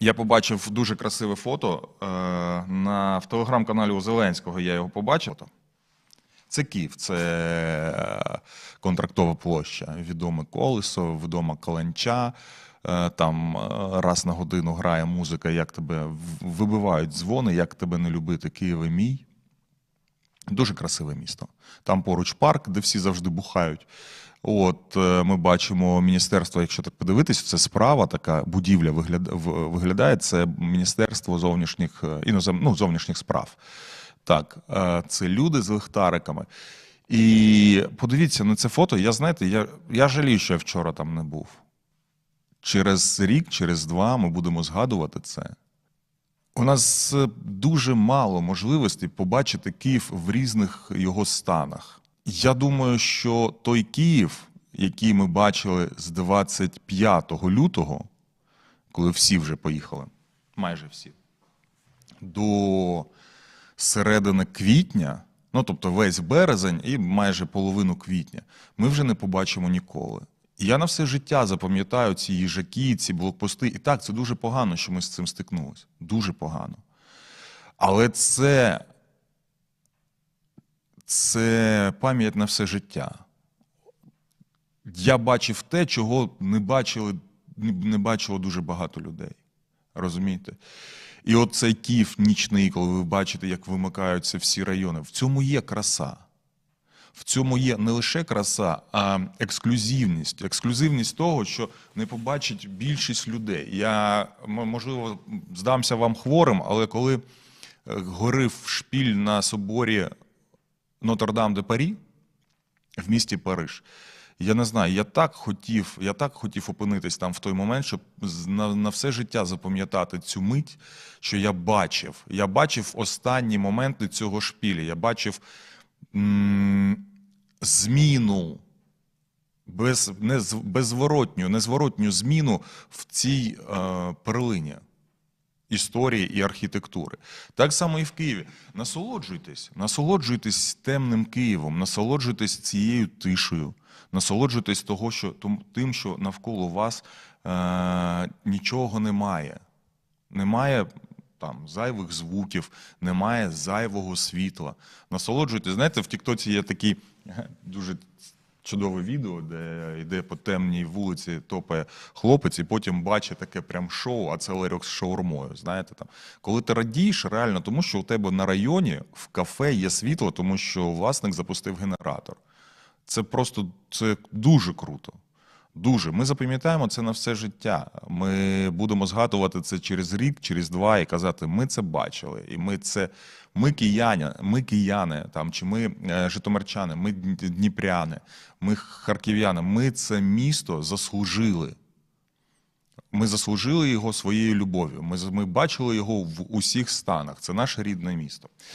Я побачив дуже красиве фото е, на, в телеграм-каналі у Зеленського. Я його побачив. Це Київ, це е, контрактова площа. Відоме колесо, відома каланча. Е, Там раз на годину грає музика, як тебе вибивають дзвони, як тебе не любити, Києве мій. Дуже красиве місто. Там поруч парк, де всі завжди бухають. От е, ми бачимо міністерство, якщо так подивитись, це справа, така будівля виглядає. Це міністерство зовнішніх е, інозем, ну, зовнішніх справ. Так, е, це люди з ліхтариками. І подивіться на це фото. Я знаєте, я, я жалію, що я вчора там не був. Через рік, через два ми будемо згадувати це. У нас е, дуже мало можливостей побачити Київ в різних його станах. Я думаю, що той Київ, який ми бачили з 25 лютого, коли всі вже поїхали, майже всі, до середини квітня, ну тобто весь березень і майже половину квітня, ми вже не побачимо ніколи. Я на все життя запам'ятаю ці їжаки, ці блокпости. І так, це дуже погано, що ми з цим стикнулися. Дуже погано. Але це, це пам'ять на все життя. Я бачив те, чого не бачили, не бачило дуже багато людей. Розумієте? І от цей Київ нічний, коли ви бачите, як вимикаються всі райони, в цьому є краса. В цьому є не лише краса, а ексклюзивність. Ексклюзивність того, що не побачить більшість людей. Я можливо здамся вам хворим, але коли е, горив шпіль на соборі Нотр-Дам де Парі в місті Париж. Я не знаю, я так хотів, я так хотів опинитись там в той момент, щоб на, на все життя запам'ятати цю мить, що я бачив. Я бачив останні моменти цього шпіля. Я бачив зміну, без, не, беззворотню, незворотню зміну в цій е, перлині історії і архітектури. Так само і в Києві. Насолоджуйтесь, насолоджуйтесь темним Києвом, насолоджуйтесь цією тишею, насолоджуйтесь того, що, тим, що навколо вас е, нічого немає. Немає там зайвих звуків, немає зайвого світла. Насолоджуйтесь. Знаєте, в Тіктоці є такий е, дуже чудове відео, де йде по темній вулиці, топає хлопець, і потім бачить таке прям шоу, а це ларьок з шаурмою. Знаєте, там коли ти радієш, реально, тому що у тебе на районі в кафе є світло, тому що власник запустив генератор. Це просто це дуже круто. Дуже. Ми запам'ятаємо це на все життя. Ми будемо згадувати це через рік, через два і казати, ми це бачили. І ми це, ми кияни, ми кияни, там, чи ми е, житомирчани, ми дніпряни, ми харків'яни. Ми це місто заслужили. Ми заслужили його своєю любов'ю. Ми, ми бачили його в усіх станах. Це наше рідне місто.